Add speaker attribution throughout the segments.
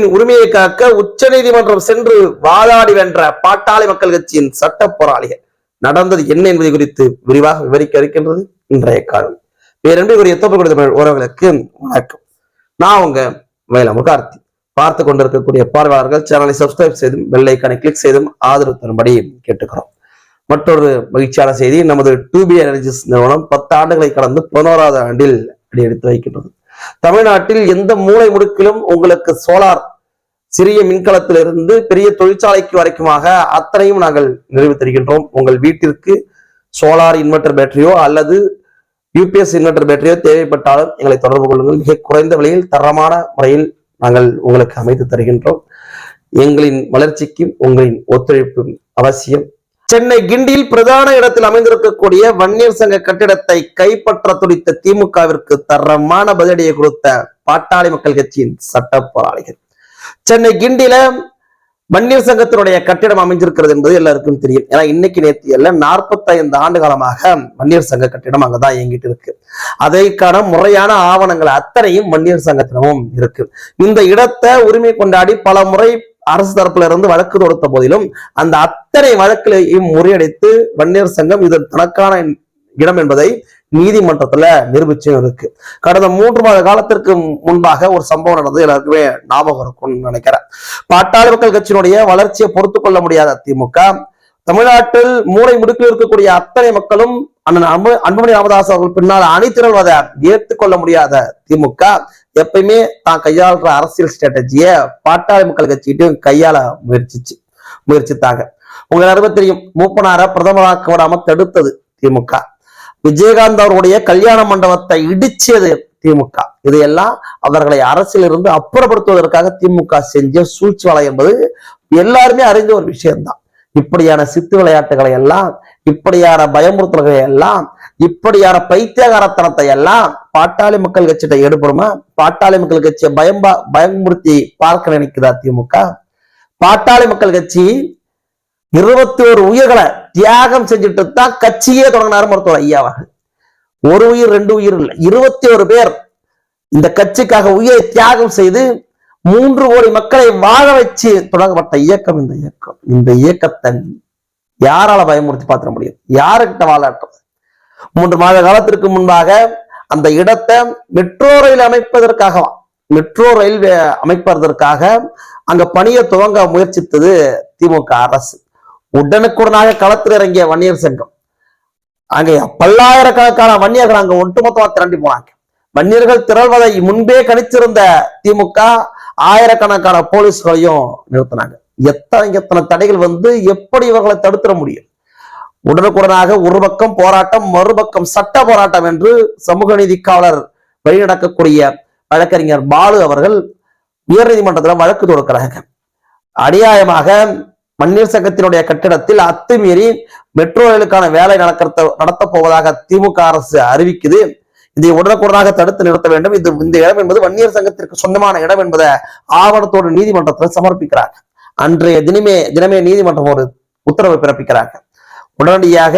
Speaker 1: மக்களின் உரிமையை காக்க உச்ச நீதிமன்றம் சென்று வாதாடி வென்ற பாட்டாளி மக்கள் கட்சியின் சட்ட போராளிகள். நடந்தது என்ன என்பது குறித்து விரிவாக விவரிக்க இருக்கின்றது இன்றைய காலம் பேரன்பு ஒரு எத்தப்ப கொடுத்த உறவுகளுக்கு வணக்கம். நான் உங்க வயலமு கார்த்தி பார்த்து கொண்டிருக்கக்கூடிய பார்வையாளர்கள் சேனலை சப்ஸ்கிரைப் செய்தும் பெல் கிளிக் செய்தும் ஆதரவு தரும்படி கேட்டுக்கிறோம். மற்றொரு மகிழ்ச்சியான செய்தி நமது டூபி எனர்ஜிஸ் நிறுவனம் பத்து ஆண்டுகளை கடந்து பதினோராவது ஆண்டில் அடி எடுத்து வைக்கின்றது. தமிழ்நாட்டில் எந்த மூலை முடுக்கிலும் உங்களுக்கு சோலார் சிறிய மின்கலத்திலிருந்து பெரிய தொழிற்சாலைக்கு வரைக்குமாக அத்தனையும் நாங்கள் நிறைவு தருகின்றோம். உங்கள் வீட்டிற்கு சோலார் இன்வெர்டர் பேட்டரியோ அல்லது யூபிஎஸ் இன்வெர்டர் பேட்டரியோ தேவைப்பட்டாலும் எங்களை தொடர்பு கொள்ளுங்கள். மிக குறைந்த விலையில் தரமான முறையில் நாங்கள் உங்களுக்கு அமைத்து தருகின்றோம். எங்களின் வளர்ச்சிக்கும் உங்களின் ஒத்துழைப்பும் அவசியம். சென்னை கிண்டியில் பிரதான இடத்தில் அமைந்திருக்கக்கூடிய வன்னியர் சங்க கட்டிடத்தை கைப்பற்ற துடித்த திமுகவிற்கு தரமான பதிலடியை கொடுத்த பாட்டாளி மக்கள் கட்சியின் சட்ட போராளிகள். சென்னை கிண்டியில வன்னியர் சங்கத்தினுடைய கட்டிடம் அமைஞ்சிருக்கிறது என்பது எல்லாருக்கும் தெரியும். ஏன்னா இன்னைக்கு நேற்று அல்ல நாற்பத்தைந்து ஆண்டு காலமாக வன்னியர் சங்க கட்டிடம் அங்கதான் இயங்கிட்டு இருக்கு. அதற்கான முறையான ஆவணங்கள் அத்தனையும் வன்னியர் சங்கத்தினமும் இருக்கு. இந்த இடத்தை உரிமை கொண்டாடி பல முறை அரசு தரப்புல இருந்து வழக்கு தொடுத்த போதிலும் அந்த அத்தனை வழக்கிலையும் முறியடித்து வன்னியர் சங்கம் இது தனக்கான இடம் என்பதை நீதிமன்றத்துல நிரூபிச்சும் இருக்கு. கடந்த மூன்று மாத காலத்திற்கு முன்பாக ஒரு சம்பவம் நடந்தது எல்லாருக்குமே ஞாபகம் இருக்கும்னு நினைக்கிறேன். பாட்டாளி மக்கள் கட்சியினுடைய வளர்ச்சியை பொறுத்து கொள்ள முடியாத திமுக தமிழ்நாட்டில் மூளை முடுக்கில் இருக்கக்கூடிய அத்தனை மக்களும் அண்ணன் அன்பு அன்புமணி ராமதாஸ் அவர்கள் பின்னால் அணிதிரள்வதை ஏற்றுக்கொள்ள முடியாத திமுக. எப்பயுமே தான் கையாளுற அரசியல் ஸ்ட்ராட்டஜிய பாட்டாளி மக்கள் கட்சிகிட்டையும் கையாள முயற்சிச்சு முயற்சித்தாங்க. உங்க எல்லாருமே தெரியும் மூப்பனார பிரதமராக்க விடாம தடுத்தது திமுக. விஜயகாந்த் அவருடைய கல்யாண மண்டபத்தை இடிச்சது திமுக. இதையெல்லாம் அவர்களை அரசியலிருந்து அப்புறப்படுத்துவதற்காக திமுக செஞ்ச சூழ்ச்சி வலை என்பது எல்லாருமே அறிந்த ஒரு விஷயம்தான். இப்படியான சித்து விளையாட்டுகளை எல்லாம் இப்படியான பயமுறுத்தல்களை எல்லாம் இப்படியான பைத்தியகாரத்தனத்தை எல்லாம் பாட்டாளி மக்கள் கட்சியிட்ட எடுப்படுமா பாட்டாளி மக்கள் கட்சியை பயம்பா பயமுறுத்தி பார்க்க நினைக்குதா திமுக? பாட்டாளி மக்கள் கட்சி இருபத்தி ஒரு உயிர்களை தியாகம் செஞ்சுட்டு தான் கட்சியே தொடங்கினார் மருத்துவர் ஐயா அவர்கள். ஒரு உயிர் ரெண்டு உயிர் இல்லை. இருபத்தி ஒரு பேர் இந்த கட்சிக்காக உயிரை தியாகம் செய்து மூன்று கோடி மக்களை வாழ வச்சு தொடங்கப்பட்ட இயக்கம் இந்த இயக்கம். இந்த இயக்கத்தை யாரால பயமுறுத்தி பார்த்துட முடியும்? யாருக்கிட்ட வாழட்டும்? மூன்று மாத காலத்திற்கு முன்பாக அந்த இடத்தை மெட்ரோ ரயில் அமைப்பதற்காக மெட்ரோ ரயில் அமைப்பதற்காக அங்க பணியை துவங்க முயற்சித்தது திமுக அரசு. உடனுக்குடனாக களத்தில் இறங்கிய வன்னியர் சங்கம். அங்கே பல்லாயிரக்கணக்கான வன்னியர்கள் அங்க ஒட்டுமொத்தமா திரண்டி போனாங்க. வன்னியர்கள் திரள்வதை முன்பே கணிச்சிருந்த திமுக ஆயிரக்கணக்கான போலீஸ்களையும் நிறுத்தினாங்க. எத்தனை எத்தனை தடைகள் வந்து எப்படி இவர்களை தடுத்துட முடியும்? உடனுக்குடனாக ஒரு பக்கம் போராட்டம் மறுபக்கம் சட்ட போராட்டம் என்று சமூக நீதி காவலர் வழிநடக்கக்கூடிய வழக்கறிஞர் பாலு அவர்கள் உயர்நீதிமன்றத்தில் வழக்கு தொடுக்கிறாங்க. அநியாயமாக மண்ணீர் சங்கத்தினுடைய கட்டிடத்தில் அத்துமீறி மெட்ரோ ரயிலுக்கான வேலை நடக்கிறத நடத்த போவதாக திமுக அரசு அறிவிக்குது. இதை உடனுக்குடனாக தடுத்து நிறுத்த வேண்டும். இது இந்த இடம் என்பது வன்னியர் சங்கத்திற்கு சொந்தமான இடம் என்பதை ஆவணத்தோடு நீதிமன்றத்தில் சமர்ப்பிக்கிறாங்க அன்றைய தினமே தினமே நீதிமன்றம் ஒரு உத்தரவை பிறப்பிக்கிறாங்க. உடனடியாக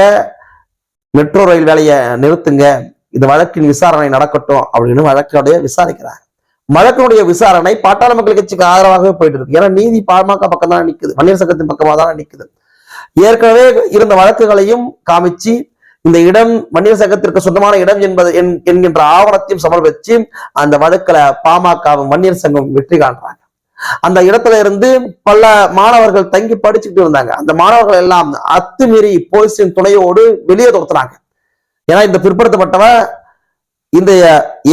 Speaker 1: மெட்ரோ ரயில் வேலையை நிறுத்துங்க. இந்த வழக்கின் விசாரணை நடக்கட்டும் அப்படின்னு வழக்குடைய விசாரிக்கிறாங்க வழக்கினுடைய விசாரணை பாட்டாளி மக்கள் கட்சிக்கு ஆதரவாகவே போயிட்டு இருக்கு. ஏன்னா நீதி பாமக பக்கம் தான் நிற்குது வன்னியர் சங்கத்தின் பக்கமாக தான் நிற்குது ஏற்கனவே இருந்த வழக்குகளையும் காமிச்சு இந்த இடம் வன்னியர் சங்கத்திற்கு சொந்தமான இடம் என்பது என்கின்ற ஆவணத்தையும் சமர்ப்பிச்சு அந்த வழக்குல பாமகவும் வன்னியர் சங்கம் வெற்றி காண்றாங்க. அந்த இடத்துல இருந்து பல மாணவர்கள் தங்கி படிச்சுட்டு இருந்தாங்க. அந்த மாணவர்கள் எல்லாம் அத்துமீறி போலீஸின் துணையோடு வெளியே துரத்துறாங்க ஏன்னா இந்த பிற்படுத்தப்பட்டவன் இந்த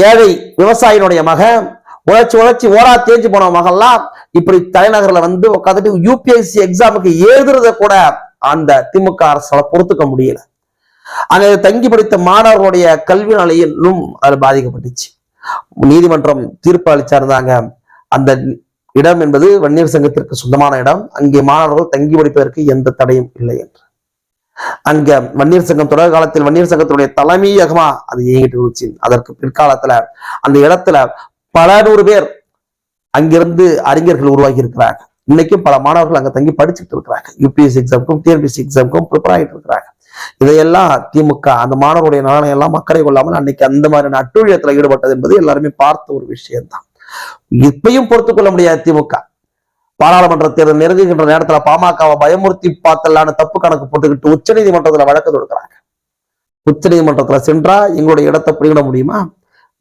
Speaker 1: ஏழை விவசாயினுடைய மகன் உழைச்சி உழைச்சி ஓரா தேஞ்சு போன மகள்லாம் இப்படி தலைநகர்ல வந்து உட்காந்துட்டு யூபிஎஸ்சி எக்ஸாமுக்கு எழுதுறத கூட அந்த திமுக அரசால பொறுத்துக்க முடியல. அங்க தங்கி படித்த மாணவர்களுடைய கல்வி நிலையிலும் அது பாதிக்கப்பட்டுச்சு. நீதிமன்றம் தீர்ப்பு அளிச்சிருந்தாங்க. அந்த இடம் என்பது வன்னியர் சங்கத்திற்கு சொந்தமான இடம். அங்கே மாணவர்கள் தங்கி படிப்பதற்கு எந்த தடையும் இல்லை என்று. அங்க வன்னியர் சங்கம் தொடர் காலத்தில் வன்னியர் சங்கத்தினுடைய தலைமையகமா அது இயங்கிட்டு இருந்துச்சு. அதற்கு பிற்காலத்துல அந்த இடத்துல பல நூறு பேர் அங்கிருந்து அறிஞர்கள் உருவாகி இருக்கிறாங்க. இன்னைக்கும் பல மாணவர்கள் அங்க தங்கி படிச்சுட்டு இருக்கிறாங்க. யூபிஎஸ்சி எக்ஸாமுக்கும் டிஎன்பிஎஸ்சி எக்ஸாமுக்கும் ப்ரிப்பேர் ஆகிட்டு இருக்கிறாங்க. இதையெல்லாம் திமுக அந்த மாணவருடைய நலனை எல்லாம் அக்கறை கொள்ளாமல் அன்னைக்கு அந்த மாதிரி அட்டுழியத்துல ஈடுபட்டது என்பது எல்லாருமே பார்த்த ஒரு விஷயம்தான். இப்பையும் பொறுத்து கொள்ள முடியாது திமுக. பாராளுமன்ற தேர்தல் நெருங்குகின்ற நேரத்துல பாமகவை பயமுறுத்தி பார்த்தலான்னு தப்பு கணக்கு போட்டுக்கிட்டு உச்ச நீதிமன்றத்துல வழக்கு தொடுக்கிறாங்க. உச்ச நீதிமன்றத்துல சென்றா எங்களுடைய இடத்தை பிடிக்கிட முடியுமா?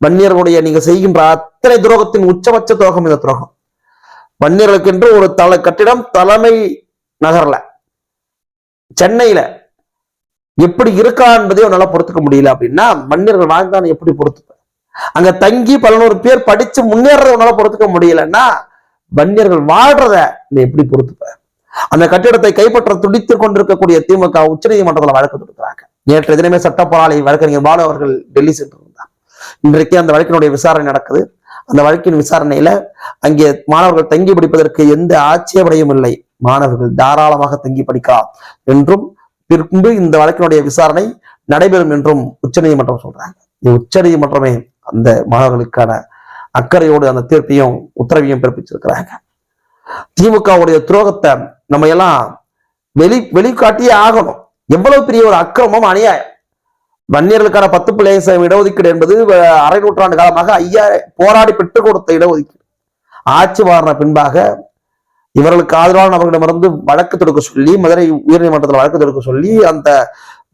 Speaker 1: வன்னியர்களுடைய நீங்க செய்கின்ற அத்தனை துரோகத்தின் உச்சபட்ச துரோகம் இந்த துரோகம். வன்னியர்களுக்கென்று ஒரு தலை கட்டிடம் தலைமை நகர்ல சென்னையில எப்படி இருக்கா என்பதை உன்னால பொறுத்துக்க முடியல அப்படின்னா மன்னியர்கள் வாழ்ந்தான் எப்படி பொறுத்துப்ப. அங்க தங்கி பலநூறு பேர் படிச்சு முன்னேறத உன்னால பொறுத்துக்க முடியலன்னா வன்னியர்கள் வாழ்றத நீ எப்படி பொறுத்துப்ப? அந்த கட்டிடத்தை கைப்பற்ற துடித்து கொண்டிருக்கக்கூடிய திமுக உச்சநீதிமன்றத்துல வழக்கு தொடுக்கிறாங்க. நேற்று தினமே சட்ட போராளி வழக்கறிஞர் பாலு அவர்கள் டெல்லி சென்றிருந்தார். இன்றைக்கு அந்த வழக்கினுடைய விசாரணை நடக்குது. அந்த வழக்கின் விசாரணையில அங்கே மாணவர்கள் தங்கி படிப்பதற்கு எந்த ஆட்சேபனையும் இல்லை. மாணவர்கள் தாராளமாக தங்கி படிக்கலாம் என்றும் பின்பு இந்த வழக்கினுடைய விசாரணை நடைபெறும் என்றும் உச்சநீதிமன்றம் சொல்றாங்க. உச்சநீதிமன்றமே அந்த மாணவர்களுக்கான அக்கறையோடு அந்த தீர்ப்பையும் உத்தரவையும் பிறப்பிச்சிருக்கிறாங்க. திமுகவுடைய துரோகத்தை நம்ம எல்லாம் வெளி வெளிக்காட்டியே ஆகணும். எவ்வளவு பெரிய ஒரு அக்கிரமம் அநியாயம். வன்னியர்களுக்கான பத்து பிள்ளைய இடஒதுக்கீடு என்பது அரை நூற்றாண்டு காலமாக ஐயா போராடி பெற்றுக் கொடுத்த இடஒதுக்கீடு. ஆட்சி மாறின பின்பாக இவர்களுக்கு ஆதரவான நபர்களிடமிருந்து வழக்கு தொடுக்க சொல்லி மதுரை உயர்நீதிமன்றத்தில் வழக்கு தொடுக்க சொல்லி அந்த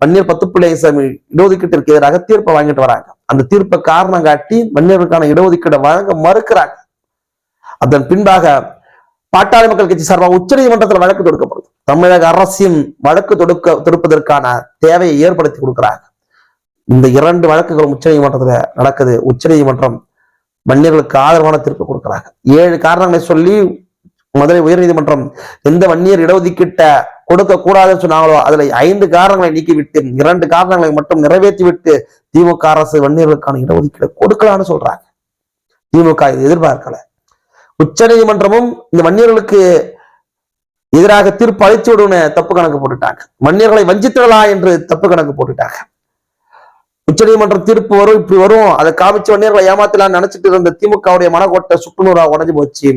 Speaker 1: வன்னியர் பத்து பிள்ளைய இடஒதுக்கீட்டிற்கு எதிராக தீர்ப்பை வாங்கிட்டு வராங்க. அந்த தீர்ப்பை காரணம் காட்டி வன்னியர்களுக்கான இடஒதுக்கீடை வழங்க மறுக்கிறாங்க. அதன் பின்பாக பாட்டாளி மக்கள் கட்சி சார்பாக உச்சநீதிமன்றத்தில் வழக்கு தொடுக்கப்படுது. தமிழக அரசின் வழக்கு தொடுக்க தொடுப்பதற்கான தேவையை ஏற்படுத்தி கொடுக்கிறாங்க. இந்த இரண்டு வழக்குகளும் உச்சநீதிமன்றத்துல நடக்குது. உச்சநீதிமன்றம் மன்னியர்களுக்கு ஆதரவான தீர்ப்பு கொடுக்கிறாங்க. ஏழு காரணங்களை சொல்லி மதுரை உயர்நீதிமன்றம் எந்த வன்னியர் இடஒதுக்கீட்ட கொடுக்க கூடாதுன்னு சொன்னாங்களோ அதுல ஐந்து காரணங்களை நீக்கிவிட்டு இரண்டு காரணங்களை மட்டும் நிறைவேற்றி விட்டு திமுக அரசு வன்னியர்களுக்கான இடஒதுக்கீடு கொடுக்கலாம்னு சொல்றாங்க. திமுக இது எதிர்பார்க்கல. உச்சநீதிமன்றமும் இந்த வன்னியர்களுக்கு எதிராக தீர்ப்பு அளித்து விடுன்னு தப்பு கணக்கு போட்டுட்டாங்க. வன்னியர்களை வஞ்சித்திடலாம் என்று தப்பு கணக்கு போட்டுட்டாங்க. உச்சநீதிமன்ற தீர்ப்பு வரும் இப்படி வரும். அதை காமிச்ச வன்னியர்களை ஏமாத்தலாம்னு நினைச்சிட்டு இருந்த திமுகவுடைய மனக்கோட்டை சுற்றுநூறா உடஞ்சு போச்சு.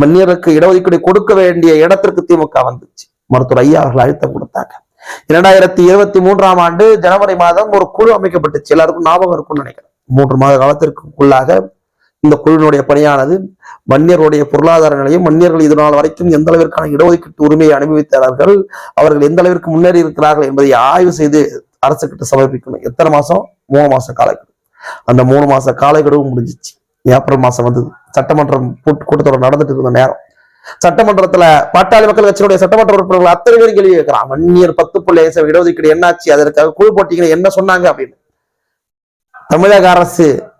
Speaker 1: வன்னியருக்கு இடஒதுக்கீடு கொடுக்க வேண்டிய இடத்திற்கு திமுக வந்துச்சு. மருத்துவர் ஐயா அவர்கள் அழுத்தம் கொடுத்தாங்க. இரண்டாயிரத்தி இருபத்தி மூன்றாம் ஆண்டு ஜனவரி மாதம் ஒரு குழு அமைக்கப்பட்டுச்சு. எல்லாருக்கும் ஞாபகம் இருக்கும்னு நினைக்கிறேன். மூன்று மாத காலத்திற்குள்ளாக இந்த குழுவினுடைய பணியானது மன்னியருடைய பொருளாதார நிலையும் வன்னியர்கள் இது நாள் வரைக்கும் எந்த அளவிற்கான இடஒதுக்கீட்டு உரிமையை அனுபவித்தார்கள் அவர்கள் எந்த அளவிற்கு முன்னேறி இருக்கிறார்கள் என்பதை ஆய்வு செய்து அரசுக்கிட்ட சமர்ப்பிக்கணும். எத்தனை மாசம்? மூணு மாச காலக்கெடு அந்த மூணு மாச காலக்கெடுவும் முடிஞ்சிச்சு. ஏப்ரல் மாசம் வந்தது. சட்டமன்றம் கூட்டு- கூட்டத்தொடர் நடந்துட்டு இருந்த நேரம். சட்டமன்றத்துல பாட்டாளி மக்கள் கட்சியினுடைய சட்டமன்ற உறுப்பினர்கள் அத்தனை பேரும் கேள்வி கேட்கிறான். வன்னியர் பத்து புள்ளி ஐந்து இடஒதுக்கீடு என்னாச்சு? அதற்காக குழு போட்டீங்க. என்ன சொன்னாங்க அப்படின்னு. தமிழக அரசு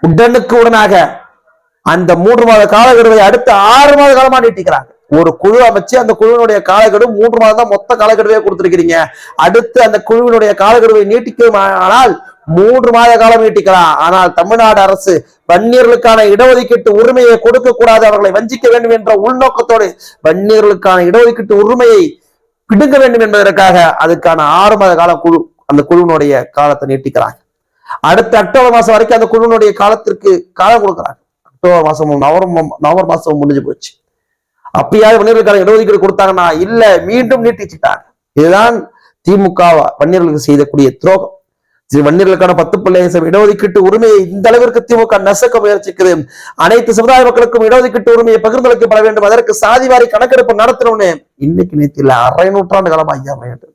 Speaker 1: உடனுக்கு உடனாக அந்த மூன்று மாத காலக்கெடுவை அடுத்த ஆறு மாத காலமா நீட்டிக்கிறாங்க. ஒரு குழு அமைச்சு அந்த குழுவினுடைய காலக்கெடு மூன்று மாதம் தான் மொத்த காலக்கெடுவே கொடுத்திருக்கிறீங்க. அடுத்து அந்த குழுவினுடைய காலக்கெடுவை நீட்டிக்கும் ஆனால் மூன்று மாத காலம் நீட்டிக்கலாம். ஆனால் தமிழ்நாடு அரசு வன்னியர்களுக்கான இடஒதுக்கீட்டு உரிமையை கொடுக்க கூடாது அவர்களை வஞ்சிக்க வேண்டும் என்ற உள்நோக்கத்தோடு வன்னியர்களுக்கான இடஒதுக்கீட்டு உரிமையை பிடுங்க வேண்டும் என்பதற்காக அதுக்கான ஆறு மாத காலம் குழு அந்த குழுவினுடைய காலத்தை நீட்டிக்கிறாங்க. அடுத்த அக்டோபர் மாசம் வரைக்கும் அந்த குழுவினுடைய காலத்திற்கு காலம் கொடுக்குறாங்க. அக்டோபர் மாசமும் நவம்பர் நவம்பர் மாசமும் முடிஞ்சு போச்சு. அப்பயாவது வன்னியர்களுக்கான இடஒதுக்கீடு கொடுத்தாங்கன்னா இல்ல மீண்டும் நீட்டிச்சுட்டாங்க. இதுதான் திமுக வன்னியர்களுக்கு செய்யக்கூடிய துரோகம். வன்னியர்களுக்கான பத்து பிள்ளைங்க இடஒதுக்கீட்டு உரிமையை இந்த அளவிற்கு திமுக நசுக்க முயற்சிக்குது. அனைத்து சமுதாய மக்களுக்கும் இடஒதுக்கீட்டு உரிமையை பகிர்ந்தளிக்கப்பட வேண்டும். அதற்கு சாதிவாரி கணக்கெடுப்பு நடத்தணும்னு இன்னைக்கு நேற்று அரை நூற்றாண்டு காலமா ஐயா வேண்டும்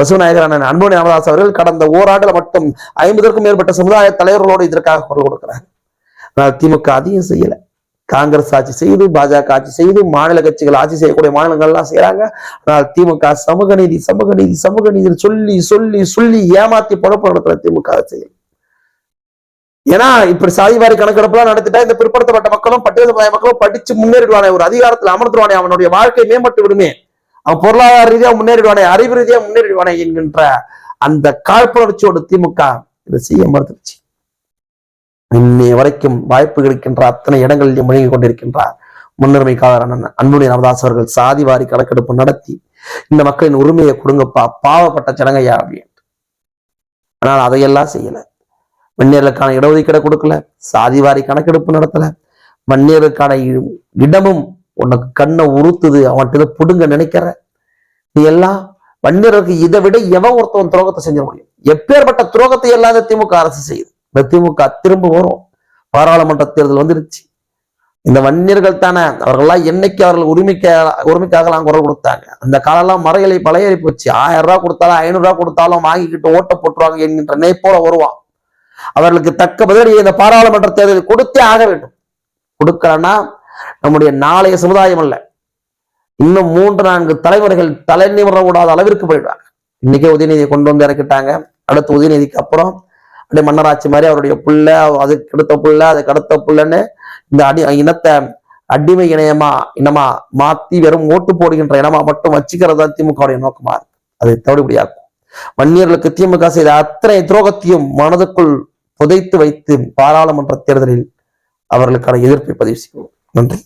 Speaker 1: பசுநாயகரான அண்ணன் ராமதாஸ் அவர்கள் கடந்த ஓராண்டுல மட்டும் ஐம்பதற்கும் மேற்பட்ட சமுதாய தலைவர்களோடு இதற்காக குரல் கொடுக்கிறார். ஆனால் திமுக அதையும் செய்யலை. காங்கிரஸ் ஆட்சி செய்து பாஜக ஆட்சி செய்து மாநில கட்சிகள் ஆட்சி செய்யக்கூடிய மாநிலங்கள்லாம் செய்யறாங்க ஆனால் திமுக சமூக நீதி சமூக நீதி சமூக நீதி சொல்லி சொல்லி சொல்லி ஏமாத்தி பொழப்பு நடத்துற திமுக செயல் ஏன்னா இப்படி சாதிவாரி கணக்கெடுப்புலாம் நடத்திட்டா இந்த பிற்படுத்தப்பட்ட மக்களும் பட்டியல் சமுதாய மக்களும் படிச்சு முன்னேறிடுவானே ஒரு அதிகாரத்தில் அமர்ந்துருவானே அவனுடைய வாழ்க்கை மேம்பட்டு விடுமே. அவன் பொருளாதார ரீதியா முன்னேறிடுவானே அறிவு ரீதியா முன்னேறிடுவானே என்கின்ற அந்த காழ்ப்புணர்ச்சியோட திமுக இதை செய்ய மறுத்துருச்சு இன்னைய வரைக்கும் வாய்ப்பு கிடைக்கின்ற அத்தனை இடங்களில் முழங்கி கொண்டிருக்கின்றார் முன்னுரிமை காவலர் அண்ணன் அன்புடைய ராமதாஸ் அவர்கள் சாதி வாரி கணக்கெடுப்பு நடத்தி இந்த மக்களின் உரிமையை கொடுங்கப்பா பாவப்பட்ட ஜனங்கையா அப்படின்ட்டு ஆனால் அதையெல்லாம் செய்யல. வன்னியர்களுக்கான இடஒதுக்கீடை கொடுக்கல சாதி வாரி கணக்கெடுப்பு நடத்தல. வன்னியர்களுக்கான இடமும் உனக்கு கண்ணை உறுத்துது அவன்கிட்ட புடுங்க நினைக்கிற. நீ எல்லாம் வன்னியர்களுக்கு இதை விட எவன் ஒருத்தவன் துரோகத்தை செஞ்ச முடியும்? எப்பேற்பட்ட துரோகத்தை எல்லாம் திமுக அரசு செய்யுது? இந்த திமுக திரும்ப வரும். பாராளுமன்ற தேர்தல் வந்துருச்சு. இந்த வன்னியர்கள் தானே அவர்கள்லாம் என்னைக்கு அவர்கள் உரிமைக்க உரிமைக்காகலாம் குரல் கொடுத்தாங்க. அந்த காலம்லாம் மறைகளை பழையறி போச்சு. ஆயிரம் ரூபா கொடுத்தாலும் ஐநூறு ரூபா கொடுத்தாலும் வாங்கிக்கிட்டு ஓட்ட போட்டுருவாங்க என்கின்ற நினைப்போல வருவான். அவர்களுக்கு தக்க பதிலடி இந்த பாராளுமன்ற தேர்தலில் கொடுத்தே ஆக வேண்டும். கொடுக்கலன்னா நம்முடைய நாளைய சமுதாயம் அல்ல. இன்னும் மூன்று நான்கு தலைவர்கள் தலை நிமிர கூடாத அளவிற்கு போயிடுவாங்க. இன்னைக்கே உதயநிதியை கொண்டு வந்து இறக்கிட்டாங்க. அடுத்து உதயநிதிக்கு அப்புறம் அப்படியே மன்னராட்சி மாதிரி அவருடைய புள்ள அதுக்கு அடுத்த புள்ள அதுக்கு அடுத்த புள்ளன்னு இந்த அடி இனத்தை அடிமை இணையமா இனமா மாத்தி வெறும் ஓட்டு போடுகின்ற இனமா மட்டும் வச்சுக்கிறது தான் திமுகவுடைய நோக்கமா இருக்கு. அது தவிடுபடியாகும் வன்னியர்களுக்கு திமுக செய்த அத்தனை துரோகத்தையும் மனதுக்குள் புதைத்து வைத்து பாராளுமன்ற தேர்தலில் அவர்களுக்கான எதிர்ப்பை பதிவு செய்வோம். நன்றி.